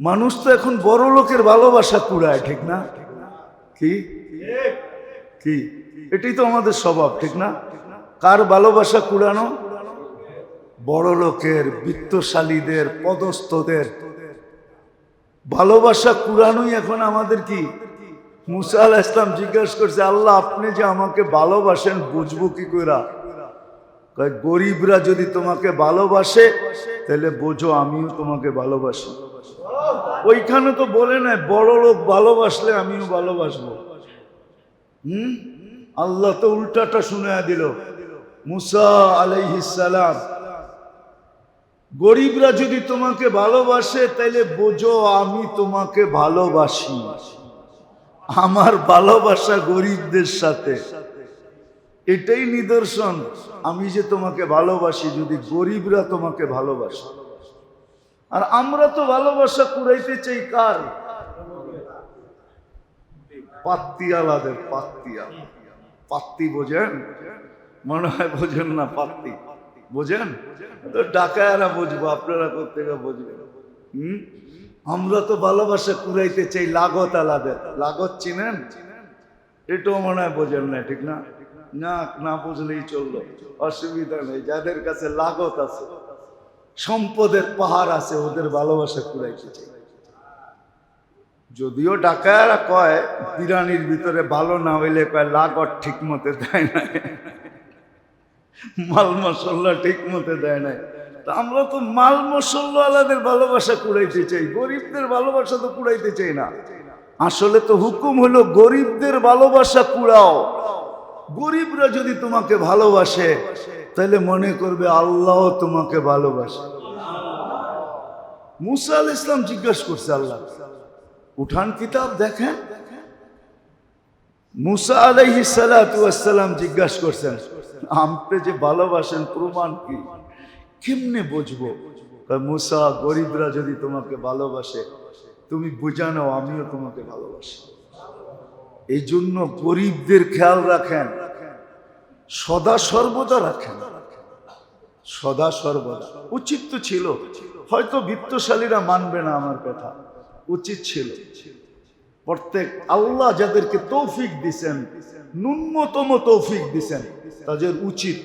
মানুষ তো এখন বড় লোকের ভালোবাসা কুড়ায়, ঠিক না? কি? কি? এটাই তো আমাদের স্বভাব, ঠিক না? কার ভালোবাসা কুড়ানো? বড় লোকের, বিত্তশালীদের, পদস্থদের। ভালোবাসা কুড়ানোই এখন আমাদের কি? মুসা আল ইসলাম জিজ্ঞাসা করছে, আল্লাহ, আপনি যে আমাকে ভালোবাসেন, বুঝব কি করে গরিবরা যদি তোমাকে ভালোবাসে, তাহলে বোঝো আমিও তোমাকে ভালোবাসি। ওইখানে তো বলে নাই, বড় লোক ভালোবাসলে আমিও ভালোবাসবো। হুম? আল্লাহ তো উল্টাটা শুনে দিল। মুসা আলাইহিসালাম গরিবরা যদি তোমাকে ভালোবাসে তাহলে বোঝো আমি তোমাকে ভালোবাসি। আমার ভালোবাসা গরিবদের সাথে। এটাই নিদর্শন। আমি যে তোমাকে ভালোবাসি, যদি গরিবরা তোমাকে ভালোবাসে। আর আমরা তো ভালোবাসা কুড়াইতে চাই কার? পাত্তিয়ালাদের পাত্তিয়ালা পাত্তি বোঝেন? মনে হয় বোঝেন না পাত্তি। বোঝেন? তো ডাকায়ারা বুঝব, আপনারা বুঝবেন? হুম? আমরা তো ভালোবাসা কুড়াইতে চাই লাগত আলাদের লাগত চিনেন? এটাও মনে হয় বোঝেন না, ঠিক না? না না বুঝলেই চলল। অসুবিধা নেই, যাদের কাছে লাগত আছে। সম্পদের পাহাড় আছে, ওদের ভালোবাসা কুড়াইতে চাই যদিও ডাকায়ারা কয়, বিরানির ভিতরে ভালো না হইলে কয় লাগত ঠিক মতে দেয় না মাল মশল্লা ঠিক মতে দেয় নাই। তা আমরা তো মাল মশল্লা আলাদের ভালোবাসা কুড়াইতে চাই, গরিবদের ভালোবাসা তো কুড়াইতে চাই না। আসলে তো হুকুম হলো, গরিবদের ভালোবাসা কুড়াও। গরিবরা যদি তোমাকে ভালোবাসে তাহলে মনে করবে আল্লাহ তোমাকে ভালোবাসে। মুসা আল ইসলাম জিজ্ঞাসা করছে আল্লাহ, উঠান কিতাব দেখেন? মুসা আলাইহি জিজ্ঞাসা করছেন আপনি যে ভালোবাসেন প্রমাণ কি? কেমনে বুঝব? মুসা, গরিবরা যদি তোমাকে ভালোবাসে, তুমি বুঝানো আমিও তোমাকে ভালোবাসি। এই জন্য গরিবদের খেয়াল রাখেন, সদা সর্বদা রাখেন। সদা সর্বদা। উচিত তো ছিল। হয়তো বিত্তশালীরা মানবে না আমার কথা। উচিত ছিল। প্রত্যেক আল্লাহ যাদেরকে তৌফিক দিছেন, ন্যূনতম তৌফিক দিছেন, তাদের উচিত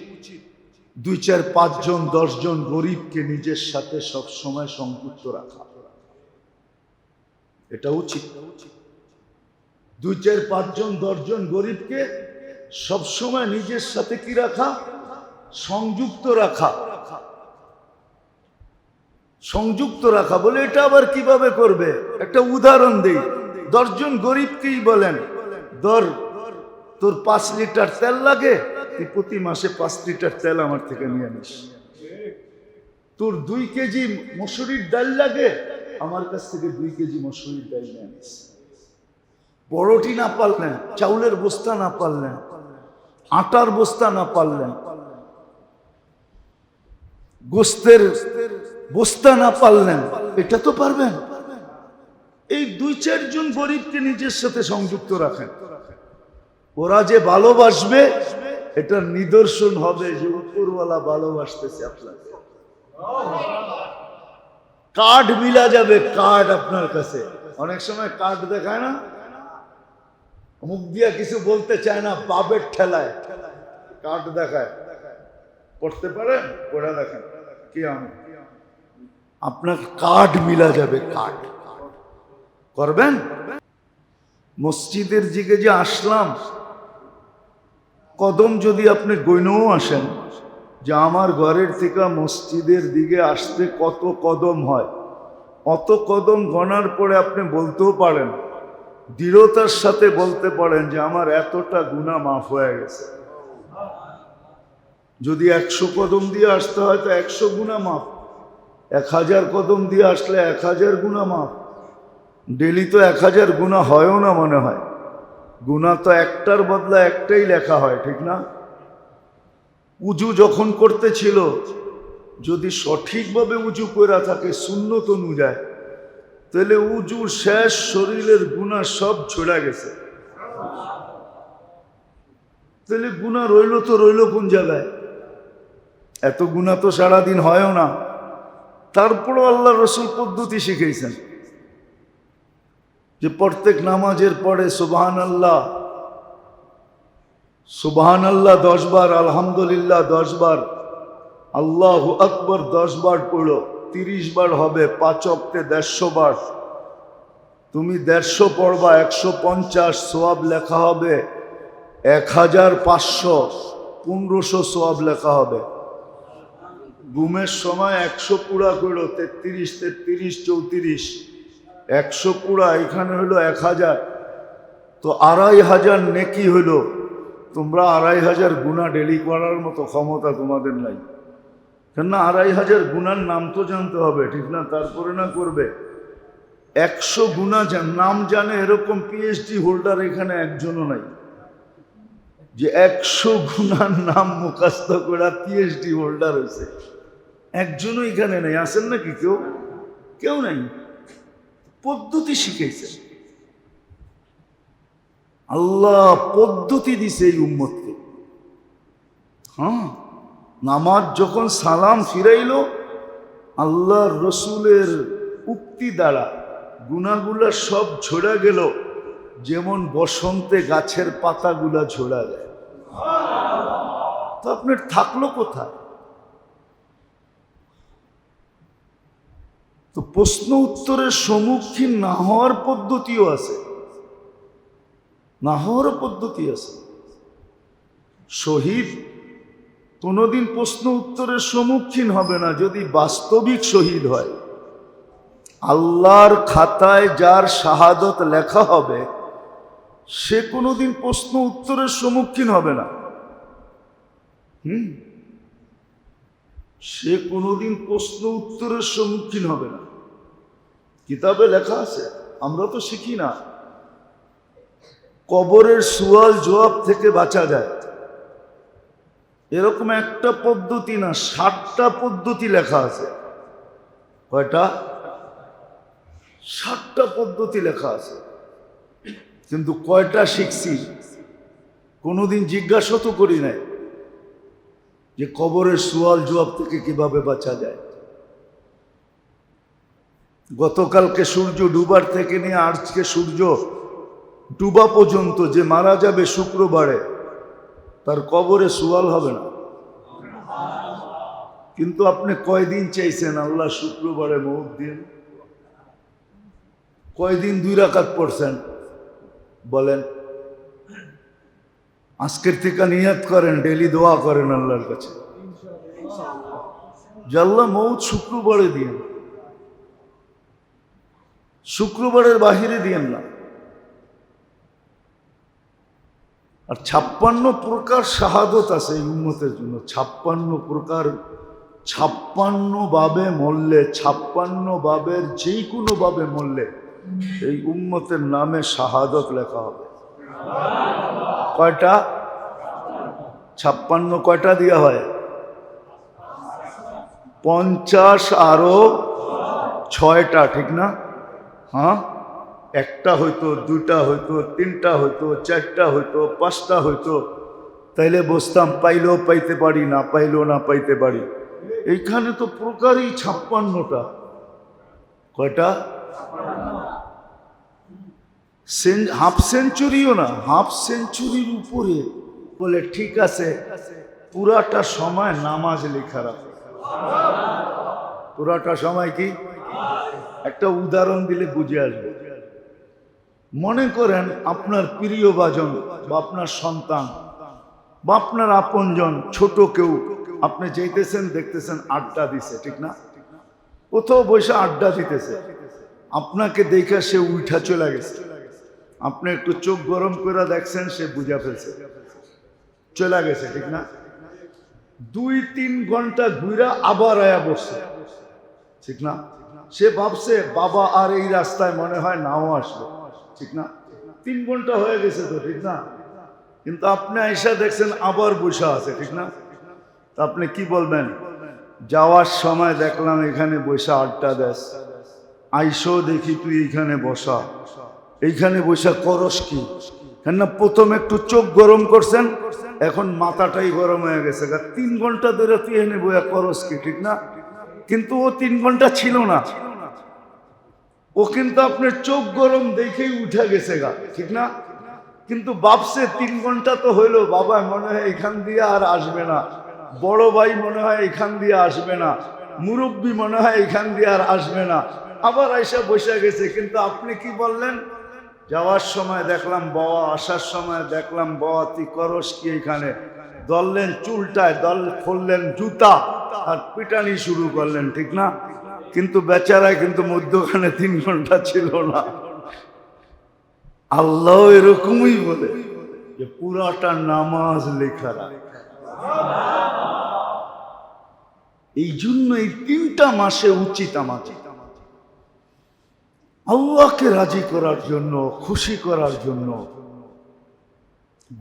দুই চার পাঁচজন দশজন গরিবকে নিজের সাথে সব সময় সংযুক্ত রাখা। এটা উচিত। দুই চার পাঁচজন দশজন গরিবকে সব সময় নিজের সাথে কি রাখা? সংযুক্ত রাখা। সংযুক্ত রাখা বলে এটা আবার কীভাবে করবে? একটা উদাহরণ দেই। দশজন গরিবকেই বলেন দর তোর পাঁচ লিটার তেল লাগে, তুই প্রতি মাসে পাঁচ লিটার তেল আমার থেকে নিয়ে নিস। তোর দুই কেজি মসুরির ডাল লাগে, আমার কাছ থেকে দুই কেজি মসুরির ডাল নিয়ে নিস। বড়টি না পারলেন চাউলের বস্তা না পারলেন আটার বস্তা না পারলেন গোস্তের বস্তা না পারলেন এটা তো পারবেন। এই দুই চারজন গরিবকে নিজের সাথে সংযুক্ত রাখেন। ওরা যে ভালোবাসবে এটা নিদর্শন হবে যে উপরওয়ালা ভালোবাসতেছে আপনাকে। কার্ড মিলা যাবে, কার্ড আপনার কাছে। অনেক সময় কার্ড দেখায় না? মুখ দিয়া কিছু বলতে চায় না বাবের ঠেলায়। কার্ড দেখায়। পড়তে পারেন? পড়ে দেখেন। আপনার কাঠ মিলা যাবে কাঠ করবেন? মসজিদের দিকে যে আসলাম, কদম যদি আপনি গইনও আসেন, যে আমার ঘরের থেকে মসজিদের দিকে আসতে কত কদম হয়, অত কদম গণার পরে আপনি বলতেও পারেন, দৃঢ়তার সাথে বলতে পারেন যে আমার এতটা গুণা মাফ হয়ে গেছে। যদি একশো কদম দিয়ে আসতে হয় তো একশো গুণা মাফ এক হাজার কদম দিয়ে আসলে এক হাজার গুণা মাফ ডেলি তো এক হাজার গুণা হয়ও না মনে হয়। গুণা তো একটার বদলা একটাই লেখা হয়, ঠিক না? উজু যখন করতেছিল যদি সঠিকভাবে উজু করে থাকে, শূন্য শূন্যত অনুযায়ী তাহলে উজুর শেষ শরীরের গুণা সব ছড়া গেছে। তাহলে গুণা রইল তো রইল কোন জায়গায়? এত গুণা তো সারাদিন হয়ও না। তারপরও আল্লাহ রসুল পদ্ধতি শিখেছেন যে প্রত্যেক নামাজের পরে সুবহান আল্লাহ সুবহান আল্লাহ দশ বার, আলহামদুলিল্লাহ দশ বার, আল্লাহ আকবর দশ বার পড়ো, তিরিশ বার হবে, পাঁচ অক্টে দেড়শো বার। তুমি দেড়শো পড়বা, একশো পঞ্চাশ সোয়াব লেখা হবে, এক হাজার পাঁচশো, পনেরোশো সোয়াব লেখা হবে। ঘুমের সময় একশো পুরা করো তেত্রিশ তেত্রিশ, চৌত্রিশ। একশো পুরা এখানে হলো এক হাজার। তো আড়াই হাজার নেকি হলো। তোমরা আড়াই হাজার গুণা ডেলি করার মতো ক্ষমতা তোমাদের নাই। কেননা আড়াই হাজার গুণার নাম তো জানতে হবে, ঠিক না? তারপরে না করবে। একশো গুণা জান নাম জানে এরকম পিএইচডি হোল্ডার এখানে একজনও নাই। যে একশো গুণার নাম মুখাস্ত করা পিএইচডি হোল্ডার হয়েছে। একজনও এখানে নেই আসেন নাকি কেউ? কেউ নাই। পদ্ধতি শিখেছে আল্লাহ পদ্ধতি দিছে এই উম্মতকে। হ্যাঁ নামাজ যখন সালাম ফিরাইল, আল্লাহর রসুলের উক্তি দ্বারা গুনাগুলা সব ঝরা গেল, যেমন বসন্তে গাছের পাতাগুলা ঝরা যায়। তো আপনার থাকল কোথায়? তো প্রশ্ন উত্তরের সম্মুখীন না হওয়ার পদ্ধতিও আছে। না হওয়ারও পদ্ধতি আছে। শহীদ কোনোদিন প্রশ্ন উত্তরের সম্মুখীন হবে না, যদি বাস্তবিক শহীদ হয়। আল্লাহর খাতায় যার শাহাদত লেখা হবে, সে কোনোদিন প্রশ্ন উত্তরের সম্মুখীন হবে না। হুম? সে কোনোদিন প্রশ্ন উত্তরের সম্মুখীন হবে না। কিতাবে লেখা আছে, আমরা তো শিখি না। কবরের সুয়াল জবাব থেকে বাঁচা যায়। এরকম একটা পদ্ধতি না ষাটটা পদ্ধতি লেখা আছে। কয়টা? ষাটটা পদ্ধতি লেখা আছে। কিন্তু কয়টা শিখছি? কোনোদিন জিজ্ঞাসা তো করি নাই যে কবরের সুয়াল জবাব থেকে কীভাবে বাঁচা যায়। গতকালকে সূর্য ডুবার থেকে নিয়ে আজকে সূর্য ডুবা পর্যন্ত যে মারা যাবে শুক্রবারে, তার কবরে সুয়াল হবে না। কিন্তু আপনি কয়দিন চাইছেন আল্লাহ শুক্রবারে মৌত দিন? কয়দিন দুই রাকাত পড়ছেন? বলেন, আজকের থেকে নিয়াত করেন ডেলি দোয়া করেন আল্লাহর কাছে। জাল্লা মৌত শুক্রবারে দিন শুক্রবারের বাহিরে দিয়েন না। আর ছাপ্পান্ন প্রকার শাহাদত আছে এই উন্মতের জন্য। ছাপ্পান্ন প্রকার, ছাপ্পান্ন বাবে মরলে, ছাপ্পান্ন বাবের যেই কোনো ভাবে মরলে এই উম্মতের নামে শাহাদত লেখা হবে। কয়টা? ছাপ্পান্ন কয়টা দেওয়া হয়? পঞ্চাশ আরও ছয়টা, ঠিক না? হ্যাঁ? একটা হইতো দুটা হইতো, তিনটা হইতো, চারটা হইতো, পাঁচটা হইতো। তাইলে বসতাম, পাইলেও পাইতে পারি না, পাইলেও না পাইতে পারি। এইখানে তো প্রকারই ছাপ্পান্নটা। কয়টা? হাফ সেঞ্চুরিও না, হাফ সেঞ্চুরির উপরে বলে ঠিক আছে, পুরাটা সময় নামাজ লেখা রাখে। পুরাটা সময় কি? একটা উদাহরণ দিলে বুঝে আসবে। মনে করেন আপনার প্রিয় বাজন বা আপনার সন্তান বা আপনার আপনজন, ছোট কেউ, আপনি যেতেছেন দেখতেছেন আড্ডা দিছে, ঠিক না? কোথাও বসে আড্ডা দিতেছে। আপনাকে দেখে সে উঠা চলে গেছে। আপনি একটু চোখ গরম করে দেখছেন, সে বুঝা ফেলছে। চলে গেছে, ঠিক না? দুই তিন ঘণ্টা ঘুরা আবার আয়া বসছে। ঠিক না? সে ভাবছে, বাবা আর এই রাস্তায় মনে হয় নাও আসবে ঠিক না? তিন ঘণ্টা হয়ে গেছে তো, ঠিক না? কিন্তু আপনি আইসা দেখছেন আবার বসা আছে, ঠিক না? তা আপনি কি বলবেন? যাওয়ার সময় দেখলাম এখানে বসে আড্ডা দেশ আইসো দেখি তুই এইখানে বসা। এইখানে বসে করস কি? কেন না প্রথম একটু চোখ গরম করছেন, এখন মাথাটাই গরম হয়ে গেছে। তিন ঘণ্টা ধরে তুই এনে বইয়া করস কি, ঠিক না? কিন্তু ও তিন ঘণ্টা ছিল না। ও কিন্তু আপনার চোখ গরম দেখেই উঠে গেছে গা, ঠিক না? কিন্তু বাপসে তিন ঘণ্টা তো হইল, বাবা মনে হয় এখান দিয়ে আর আসবে না। বড় ভাই মনে হয় এখান দিয়ে আসবে না। মুরব্বী মনে হয় এখান দিয়ে আর আসবে না। আবার আইসা বসে গেছে, কিন্তু আপনি কি বললেন? যাওয়ার সময় দেখলাম, বাবা আসার সময় দেখলাম, বাবা তুই করস কি এখানে? দললেন চুলটায়, দল খুললেন জুতা আর পিটানি শুরু করলেন, ঠিক না? কিন্তু বেচারায় কিন্তু মধ্যখানে তিন ঘণ্টা ছিল না। আল্লাহ এরকমই বলে যে পুরাটা নামাজ লেখা এই জন্য এই তিনটা মাসে উচিত আমাকে আল্লাহকে রাজি করার জন্য, খুশি করার জন্য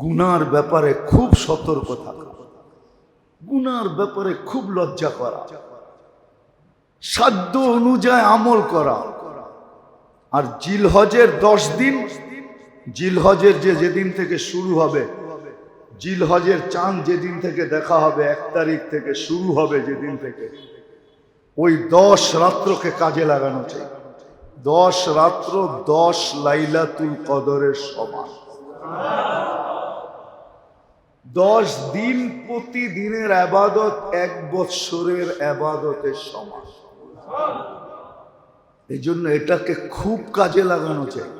গুনার ব্যাপারে খুব সতর্ক থাকা। গুনার ব্যাপারে খুব লজ্জা করা। সাধ্য অনুযায়ী আমল করা। আর জিলহজের দশ দিন, জিলহজের যে যেদিন থেকে শুরু হবে, জিলহজের চাঁদ যেদিন থেকে দেখা হবে, এক তারিখ থেকে শুরু হবে যেদিন থেকে, ওই দশ রাত্রকে কাজে লাগানো চাই। দশ রাত্র দশ লাইলাতুল কদরের সমান। দশ দিন প্রতিদিনের আবাদত এক বৎসরের আবাদতের সমান। এই জন্য এটাকে খুব কাজে লাগানো চাই।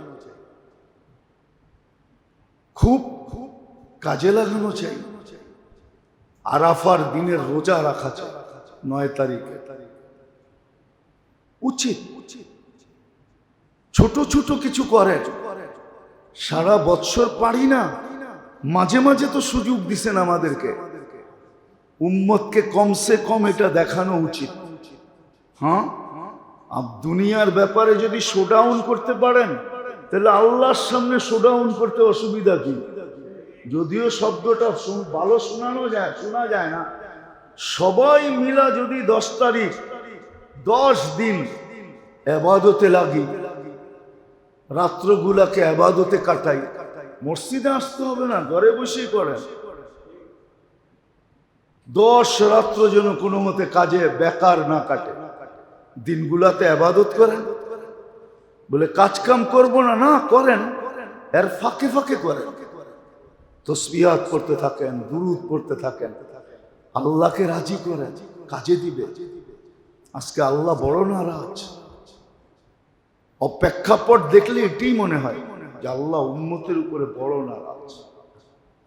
খুব খুব কাজে লাগানো চাই। আরাফার দিনের রোজা রাখা চাই নয় তারিখে। উচিত। ছোট ছোট কিছু করে সারা বৎসর পারি না। মাঝে মাঝে তো সুযোগ দিছেন আমাদেরকে। উম্মতকে কমসে কম এটা দেখানো উচিত। হ্যাঁ? আর দুনিয়ার ব্যাপারে যদি শোডাউন করতে পারেন, তাহলে আল্লাহর সামনে শোডাউন করতে অসুবিধা কি? যদিও শব্দটা ভালো শোনানো যায়, শোনা যায় না। সবাই মিলা যদি দশ তারিখ, দশ দিন এবাদতে লাগি, রাত্রগুলাকে আবাদতে কাটাই। মসজিদে আসতে হবে না, ঘরে বসেই করেন। দশ রাত্র যেন কোনো মতে কাজে বেকার না কাটে। দিনগুলাতে আবাদত করেন। বলে, কাজ কাম করব না না, করেন। এর ফাঁকে ফাঁকে করেন। তসবিহাত করতে থাকেন, দুরুদ পড়তে থাকেন। আল্লাহকে রাজি করেন, কাজে দিবে। আজকে আল্লাহ বড় নারাজ। অপেক্ষাপট দেখলে এটাই মনে হয়। যে আল্লাহ উন্মতের উপরে বড় নারাজ।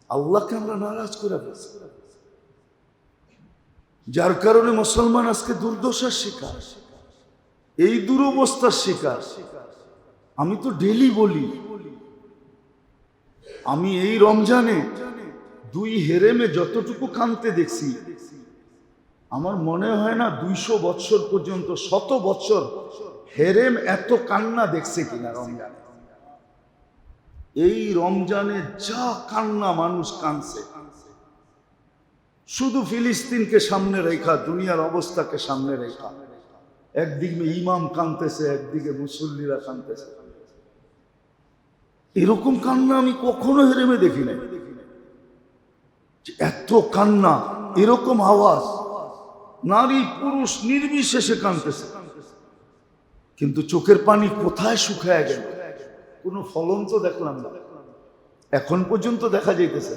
আল্লাহকে আমরা নারাজ করে ফেলছি। যার কারণে মুসলমান আজকে দুর্দশার শিকার। এই দুরবস্থার শিকার। আমি তো ডেলি বলি, আমি এই রমজানে দুই হেরেমে যতটুকু কানতে দেখছি, আমার মনে হয় না দুইশো বৎসর পর্যন্ত, শত বৎসর হেরেম এত কান্না দেখছে কিনা রমজানে। এই রমজানে যা কান্না মানুষ কানছে শুধু ফিলিস্তিনকে সামনে রেখা, দুনিয়ার অবস্থাকে সামনে রেখা। একদিকে ইমাম কানতেছে একদিকে মুসল্লিরা কানতেছে এরকম কান্না আমি কখনো হেরেমে দেখি নাই। এত কান্না, এরকম আওয়াজ। নারী, পুরুষ নির্বিশেষে কানতেছে কিন্তু চোখের পানি কোথায় শুকায় গেল? কোনো ফলন তো দেখলাম না। এখন পর্যন্ত দেখা যাইতেছে।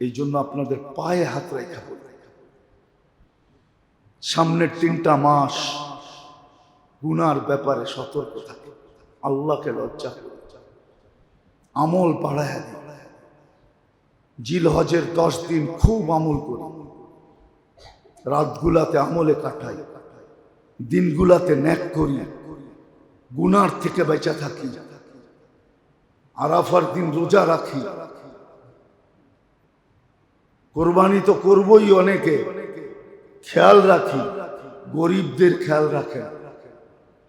এই জন্য আপনাদের পায়ে হাত রেখা বলি সামনের তিনটা মাস গুনার ব্যাপারে সতর্ক থাকে। আল্লাহকে লজ্জা আমল দিন। জিল হজের দশ দিন খুব আমল করি। রাতগুলাতে আমলে কাটাই। দিনগুলাতে ন্যাক করি। গুনার থেকে বেঁচে থাকি। আরাফার দিন রোজা রাখি। কোরবানি তো করবই অনেকে। খেয়াল রাখি, গরিবদের খেয়াল রাখেন।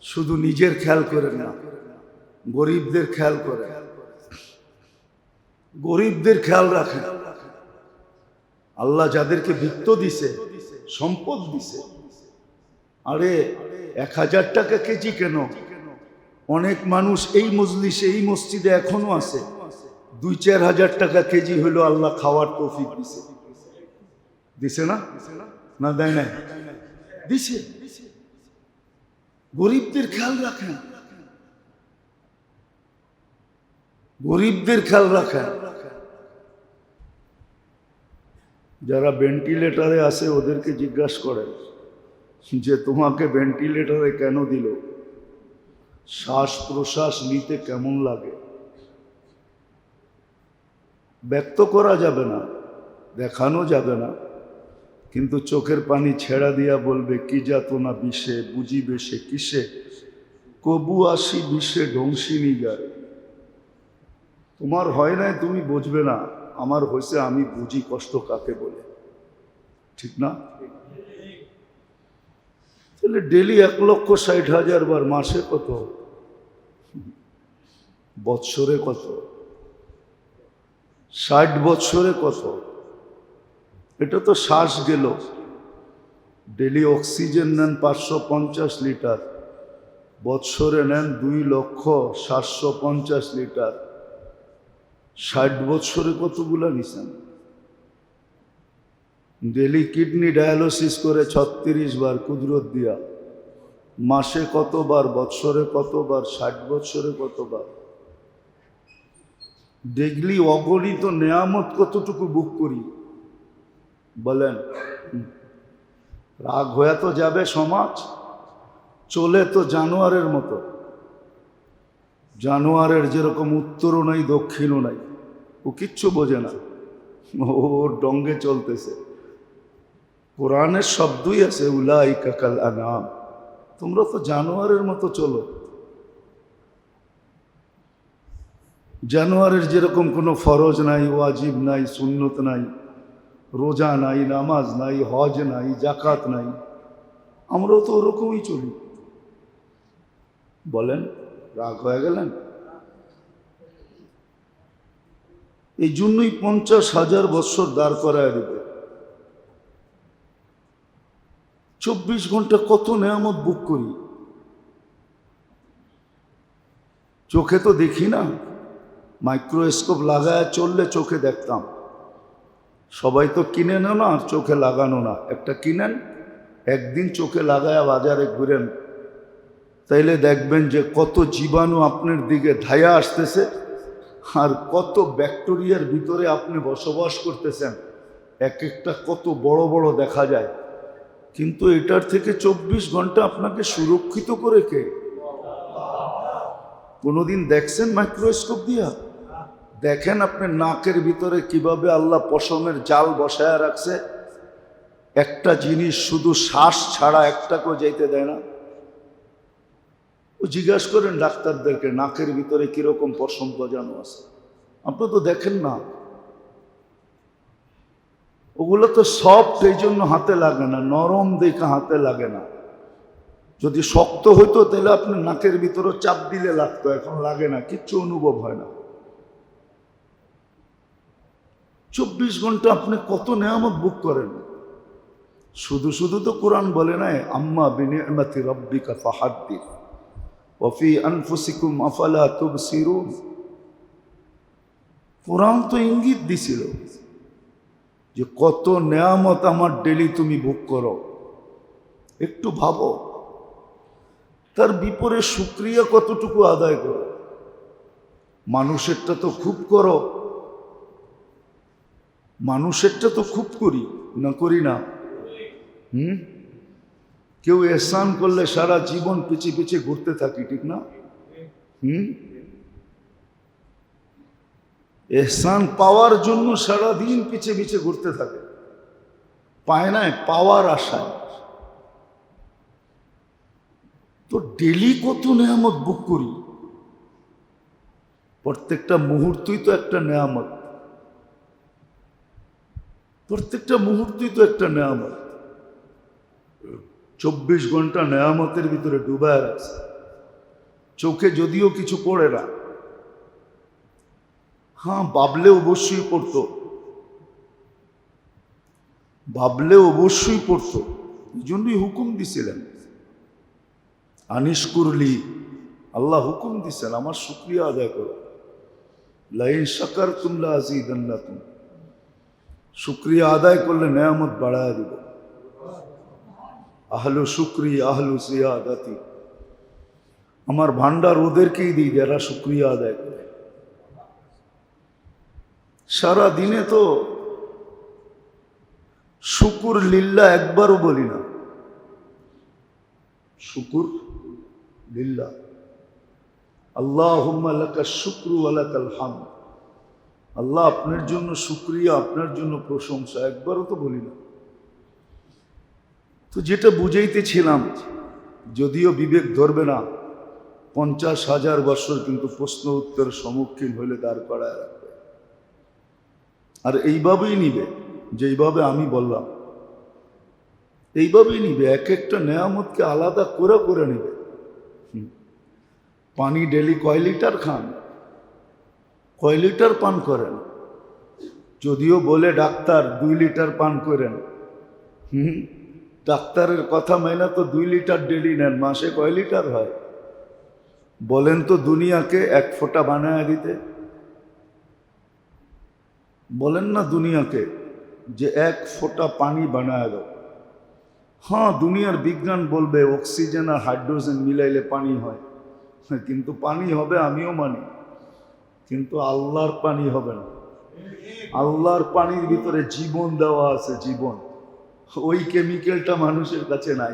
শুধু নিজের খেয়াল করেন না, গরিবদের খেয়াল করে গরিবদের খেয়াল রাখেন। আল্লাহ যাদেরকে বৃত্ত দিছে, সম্পদ দিছে। আরে, এক হাজার টাকা কেজি কেন? অনেক মানুষ এই মজলিসে, এই মসজিদে এখনও আছে। দুই চার হাজার টাকা কেজি হলো আল্লাহ খাওয়ার তৌফিক দিছে। দিছে না? না দেয় নাই? দিছে। গরিবদের খেয়াল রাখেন। গরিবদের খেয়াল রাখেন। যারা ভেন্টিলেটারে আসে ওদেরকে জিজ্ঞাসা করেন যে তোমাকে ভেন্টিলেটারে কেন দিল? শ্বাস প্রশ্বাস নিতে কেমন লাগে? ব্যক্ত করা যাবে না, দেখানো যাবে না, কিন্তু চোখের পানি ছেড়া দিয়া বলবে, কি যাতনা বিষে, বুঝিবে সে কিসে? কবু আসি বিষে ধ্বংসিনী যায় তোমার হয় নাই, তুমি বুঝবে না। আমার হয়েছে আমি বুঝি কষ্ট কাকে বলে। ঠিক না? তাহলে ডেলি এক লক্ষ ষাট হাজার বার মাসে কত? বৎসরে কত? ষাট বৎসরে কত? এটা তো শ্বাস গেল। ডেলি অক্সিজেন নেন পাঁচশো পঞ্চাশ লিটার, বৎসরে নেন দুই লক্ষ সাতশো পঞ্চাশ লিটার। ষাট বৎসরে কতগুলা নিছেন? ডেলি কিডনি ডায়ালিসিস করে ছত্রিশ বার কুদরত দিয়া। মাসে কতবার, বৎসরে কতবার, ষাট বৎসরে কতবার? ডেগলি অগণিত নেয়ামত কতটুকু বুক করি? বলেন রাগ হয়ে তো যাবে সমাজ, চলে তো জানোয়ারের মতো। জানোয়ারের যেরকম উত্তরও নাই, দক্ষিণও নাই। ও কিচ্ছু বোঝে না। ওর ডঙ্গে চলতেছে। কোরআনের শব্দই আছে উলাই কাকাল আনাম। তোমরা তো জানোয়ারের মতো চলো। জানোয়ারের যেরকম কোনো ফরজ নাই, ওয়াজিব নাই, সুন্নত নাই, রোজা নাই, নামাজ নাই, হজ নাই জাকাত নাই, আমরাও তো ওরকমই চলি। বলেন, রাগ হয়ে গেলেন? এই জন্যই পঞ্চাশ হাজার বৎসর দাঁড় করায় দেবে। চব্বিশ ঘণ্টা কত নেয়ামত বুক করি? চোখে তো দেখি না। মাইক্রোস্কোপ লাগায় চললে চোখে দেখতাম। সবাই তো কিনে না আর চোখে লাগানো না। একটা কিনেন, একদিন চোখে লাগায় বাজারে ঘুরেন। তাইলে দেখবেন যে কত জীবাণু আপনার দিকে ধায়া আসতেছে আর কত ব্যাকটেরিয়ার ভিতরে আপনি বসবাস করতেছেন। এক একটা কত বড় বড় দেখা যায়। কিন্তু এটার থেকে চব্বিশ ঘণ্টা আপনাকে সুরক্ষিত করে কে? কোনোদিন দেখছেন মাইক্রোস্কোপ দিয়া? দেখেন আপনি নাকের ভিতরে কীভাবে আল্লাহ পশমের জাল বসায় রাখছে। একটা জিনিস শুধু শ্বাস ছাড়া একটাকেও যাইতে দেয় না। ও জিজ্ঞাসা করেন ডাক্তারদেরকে, নাকের ভিতরে কীরকম পশম গজানো আছে? আপনি তো দেখেন না। ওগুলো তো সফট এই জন্য হাতে লাগে না, নরম দেখে হাতে লাগে না। যদি শক্ত হইতো তাহলে আপনি নাকের ভিতরে চাপ দিলে লাগতো, এখন লাগে না, কিচ্ছু অনুভব হয় না। চব্বিশ ঘণ্টা আপনি কত নেয়ামত বুক করেন? শুধু শুধু তো কোরআন বলে নাই, আম্মা বিনিয়মাতি রব্বিকা ফাহাদ্দি ওফি আনফুসিকুম আফালা তুবসিরুন। কোরআন তো ইঙ্গিত দিছিল। যে কত নেয়ামত আমার ডেলি তুমি ভোগ করো। একটু ভাবো। তার বিপরে সুক্রিয়া কতটুকু আদায় করো? মানুষেরটা তো খুব করো। মানুষেরটা তো খুব করি, না করি না? হুম? কেউ এহসান করলে সারা জীবন পিছে পিছে ঘুরতে থাকি, ঠিক না? হুম? এহসান পাওয়ার জন্য সারা দিন পিছে পিছে ঘুরতে থাকে। পায় না পাওয়ার আশায়। তো ডেলি কত নেয়ামত বুক করি? প্রত্যেকটা মুহূর্তই তো একটা নেয়ামত। প্রত্যেকটা মুহূর্তই তো একটা নেয়ামত। চব্বিশ ঘণ্টা নেয়ামতের ভিতরে ডুবায় রাখছে। চোখে যদিও কিছু পড়ে না। হ্যাঁ বাবলে অবশ্যই পড়তো। বাবলে অবশ্যই পড়তো। এই জন্যই হুকুম দিছিলেন। আনিস করলি, আল্লাহ হুকুম দিছেন, আমার শুক্রিয়া আদায় করো। লাইন সাকার তুমলা আজিদান্না তুম শুক্রিয়া আদায় করলে নেয়ামত বাড়ায় দিব। আহলু শুক্রি, আহলু সিয়াদাতি আমার ভান্ডার ওদেরকেই দিই যারা শুক্রিয়া আদায় করে। সারা দিনে তো শুকুর লিল্লা একবারও বলি না। শুকুর লিল্লা আল্লাহ শুক্রু আলাকাল হাম আল্লাহ আপনার জন্য শুক্রিয়া, আপনার জন্য প্রশংসা একবারও তো বলি না। তো যেটা বুঝাইতেছিলাম, যদিও বিবেক ধরবে না, পঞ্চাশ হাজার বছর কিন্তু প্রশ্ন উত্তর সম্মুখীন হলে দাঁড় করায় আর এইভাবেই নিবে, যেইভাবে আমি বললাম। এইভাবেই নিবে, এক একটা নেয়ামতকে আলাদা করে করে নিবে। পানি ডেলি কয় লিটার খান? কয় লিটার পান করেন? যদিও বলে ডাক্তার দুই লিটার পান করেন। হুম। ডাক্তারের কথা মেনে তো দুই লিটার ডেলি নেন, মাসে কয় লিটার হয়? বলেন তো দুনিয়াকে এক ফোঁটা বানায় দিতে। বলেন না দুনিয়াকে যে এক ফোঁটা পানি বানায় দাও। হ্যাঁ দুনিয়ার বিজ্ঞান বলবে অক্সিজেন আর হাইড্রোজেন মিলাইলে পানি হয়। কিন্তু পানি হবে আমিও মানি। কিন্তু আল্লাহর পানি হবে না। আল্লাহর পানির ভিতরে জীবন দেওয়া আছে, জীবন। ওই কেমিক্যালটা মানুষের কাছে নাই।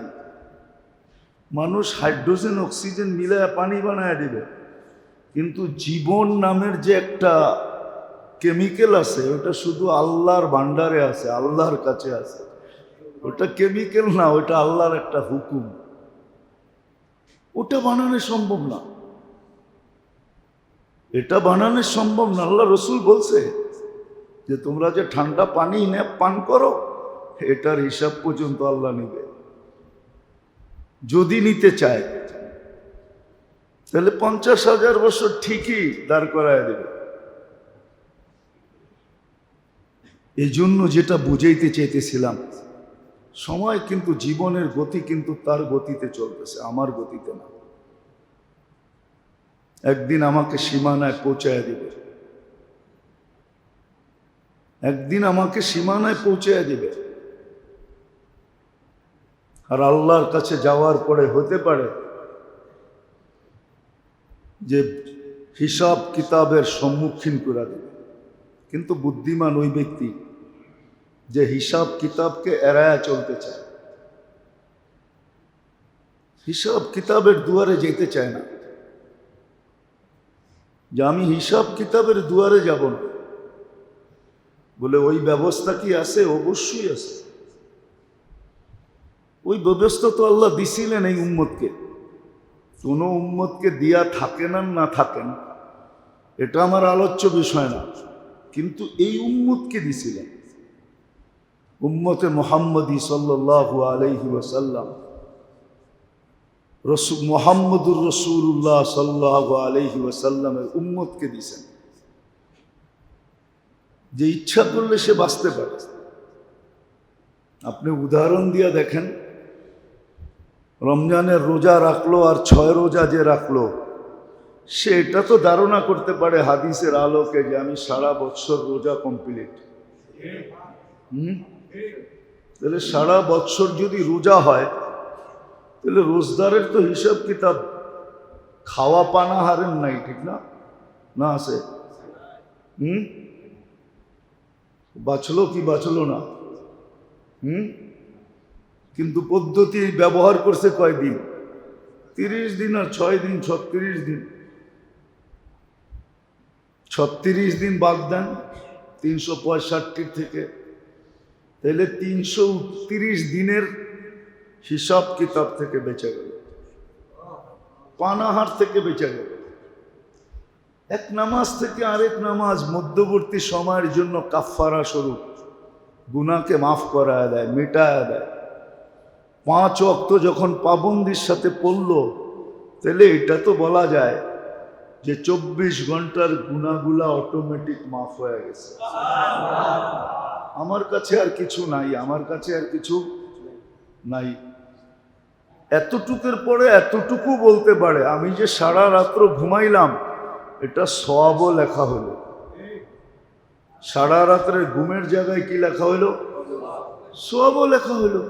মানুষ হাইড্রোজেন, অক্সিজেন মিলায় পানি বানায় দিবে। কিন্তু জীবন নামের যে একটা কেমিক্যাল আছে, ওটা শুধু আল্লাহর ভান্ডারে আছে, আল্লাহর কাছে আছে। ওটা কেমিক্যাল না, ওটা আল্লাহর একটা হুকুম। ওটা বানানো সম্ভব না। এটা বানানো সম্ভব না, আল্লাহ রসুল বলছে যে তোমরা যে ঠান্ডা পানি নে, পান করো, এটার হিসাব পর্যন্ত আল্লাহ নিবে। যদি নিতে চায়, তাহলে পঞ্চাশ হাজার বছর ঠিকই দাঁড় করায় দেবে। এই জন্য যেটা বুঝাইতে চাইতেছিলাম, সময় কিন্তু জীবনের গতি কিন্তু তার গতিতে চলতেছে, আমার গতিতে না। একদিন আমাকে সীমানায় পৌঁছায় দিবে। একদিন আমাকে সীমানায় পৌঁছায় দিবে। আর আল্লাহর কাছে যাওয়ার পরে হতে পারে যে হিসাব কিতাবের সম্মুখীন করে দেবে। কিন্তু বুদ্ধিমান ওই ব্যক্তি যে হিসাব কিতাবকে এড়ায়া চলতে চায়। হিসাব কিতাবের দুয়ারে যেতে চায় না। যে আমি হিসাব কিতাবের দুয়ারে যাব না। বলে ওই ব্যবস্থা কি আছে? অবশ্যই আছে। ওই ব্যবস্থা তো আল্লাহ দিছিলেন এই উম্মতকে। কোনো উম্মতকে দিয়া থাকেন আর না থাকেন, এটা আমার আলোচ্য বিষয় না। কিন্তু এই উম্মতকে দিছিলেন। উম্মতে মোহাম্মদী সাল্লাহ আলহি ওসাল্লাম রসু মোহাম্মদুর রসুল্লাহ সাল্লাহ আলহি ওসাল্লামের উম্মতকে দিছেন যে ইচ্ছা করলে সে বাঁচতে পারে। আপনি উদাহরণ দিয়ে দেখেন, রমজানের রোজা রাখল আর ছয় রোজা যে রাখল, সে এটা তো ধারণা করতে পারে হাদিসের আলোকে যে আমি সারা বছর রোজা কমপ্লিট হুম? তাহলে সারা বছর যদি রোজা হয়, তাহলে রোজদারের তো হিসাব কিতাব। খাওয়া পানা হারেন নাই, ঠিক না? না আছে? হুম? বাঁচলো কি বাঁচলো না? হুম? কিন্তু পদ্ধতি ব্যবহার করছে কয়দিন? তিরিশ দিন আর ছয় দিন, ছত্রিশ দিন। ছত্রিশ দিন বাদ দেন, তিনশো পঁয়ষট্টি থেকে তাহলে তিনশো উনত্রিশ দিনের হিসাব কিতাব থেকে বেঁচে গেল। পানাহার থেকে বেঁচে গেল। এক নামাজ থেকে আরেক নামাজ মধ্যবর্তী সময়ের জন্য কাফারা স্বরূপ গুনাকে মাফ করা দেয়, মেটায় দেয়। পাঁচ অক্ত যখন পাবন্দির সাথে পড়ল, তাহলে এটা তো বলা যায় যে চব্বিশ ঘণ্টার গুণাগুলা অটোমেটিক মাফ হয়ে গেছে। আমার কাছে আর কিছু নাই, আমার কাছে আর কিছু নাই। এতটুকুর পরে এতটুকু বলতে পারে, আমি যে সারা রাত্র ঘুমাইলাম, এটা সবও লেখা হলো। সারা রাত্রে ঘুমের জায়গায় কি লেখা হলো? সবও লেখা হলো।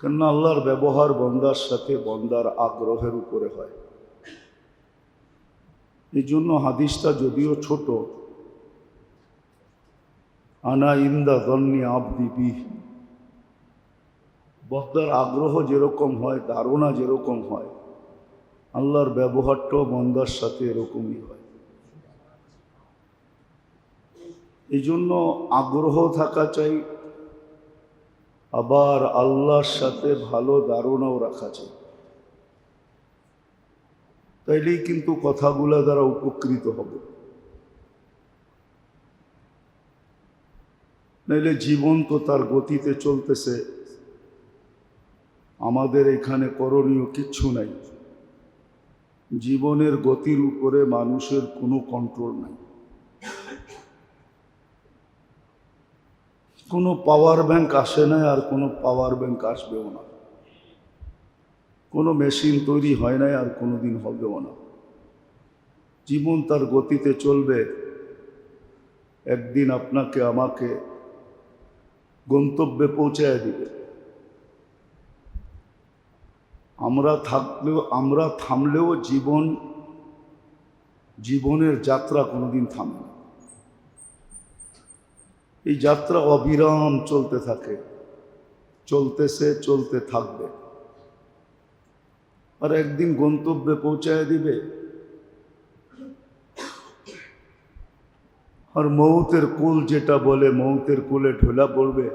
কেননা আল্লাহর ব্যবহার বন্দার সাথে বন্দার আগ্রহের উপরে হয়। এই জন্য হাদিসটা যদিও ছোট আনা ইন্দা গণ্যি আবদি বি বন্দার আগ্রহ যেরকম হয়, ধারণা যেরকম হয়, আল্লাহর ব্যবহারটাও বন্দার সাথে এরকমই হয়। এই জন্য আগ্রহ থাকা চাই, আবার আল্লাহর সাথে ভালো ধারণাও রাখা চাই। তাইলেই কিন্তু কথাগুলো দ্বারা উপকৃত হবে। নাইলে জীবন তো তার গতিতে চলতেছে। আমাদের এখানে করণীয় কিচ্ছু নাই। জীবনের গতির উপরে মানুষের কোনো কন্ট্রোল নাই। কোনো পাওয়ার ব্যাংক আসে না আর কোনো পাওয়ার ব্যাংক আসবেও না। কোনো মেশিন তৈরি হয় নাই আর কোনো দিন হবেও না। জীবন তার গতিতে চলবে। একদিন আপনাকে, আমাকে গন্তব্যে পৌঁছায় দিবে। আমরা থাকলেও, আমরা থামলেও জীবন, জীবনের যাত্রা কোনোদিন থামে এই যাত্রা অবিরাম চলতে থাকে। চলতেছে, চলতে থাকবে। আর একদিন গন্তব্যে পৌঁছায় দিবে আর মৌতের কুল যেটা বলে, মৌতের কুলে ঢোলা পড়বে।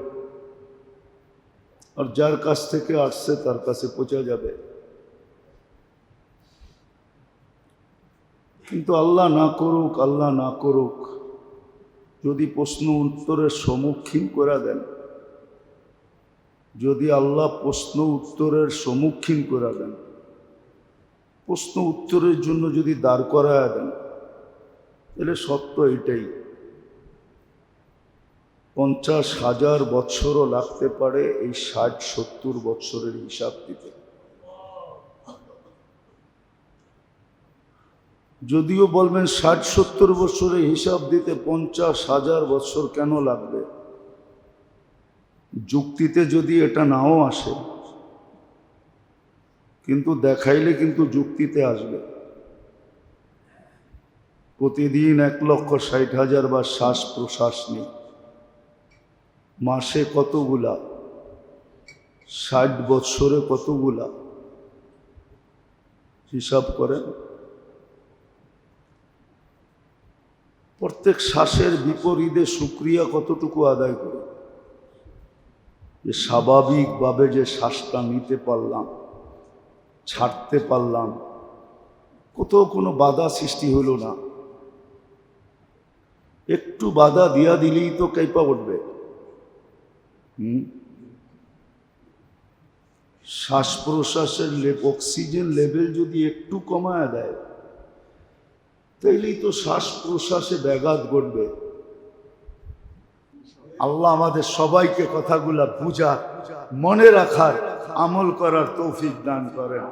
আর যার কাছ থেকে আসছে, তার কাছে পৌঁছে যাবে। কিন্তু আল্লাহ না করুক, আল্লাহ না করুক, যদি প্রশ্ন উত্তরের সম্মুখীন করে দেন, যদি আল্লাহ প্রশ্ন উত্তরের সম্মুখীন করে দেন, প্রশ্ন উত্তরের জন্য যদি দাঁড় করায় দেন, তাহলে সত্য এটাই। পঞ্চাশ হাজার বৎসরও লাগতে পারে এই ষাট, সত্তর বৎসরের হিসাব দিতে। যদিও বলবেন ষাট, সত্তর বছরের হিসাব দিতে পঞ্চাশ হাজার বছর কেন লাগবে? যুক্তিতে যদি এটা নাও আসে, কিন্তু দেখাইলে কিন্তু যুক্তিতে আসবে। প্রতিদিন এক লক্ষ ষাট হাজার বা শ্বাস প্রশ্বাস নেই মাসে কতগুলা? ষাট বৎসরে কতগুলা? হিসাব করেন। প্রত্যেক শ্বাসের বিপরীতে সুক্রিয়া কতটুকু আদায় করে? যে স্বাভাবিকভাবে যে শ্বাসটা নিতে পারলাম, ছাড়তে পারলাম, কোথাও কোনো বাধা সৃষ্টি হলো না। একটু বাধা দিয়া দিলেই তো কেঁপা উঠবে। শ্বাস প্রশ্বাসের অক্সিজেন লেভেল যদি একটু কমায় দেয়, তাইলেই তো শ্বাস প্রশ্বাসে ব্যাঘাত ঘটবে। আল্লাহ আমাদের সবাইকে কথাগুলা বুঝার, মনে রাখার আমল করার তৌফিক দান করেন।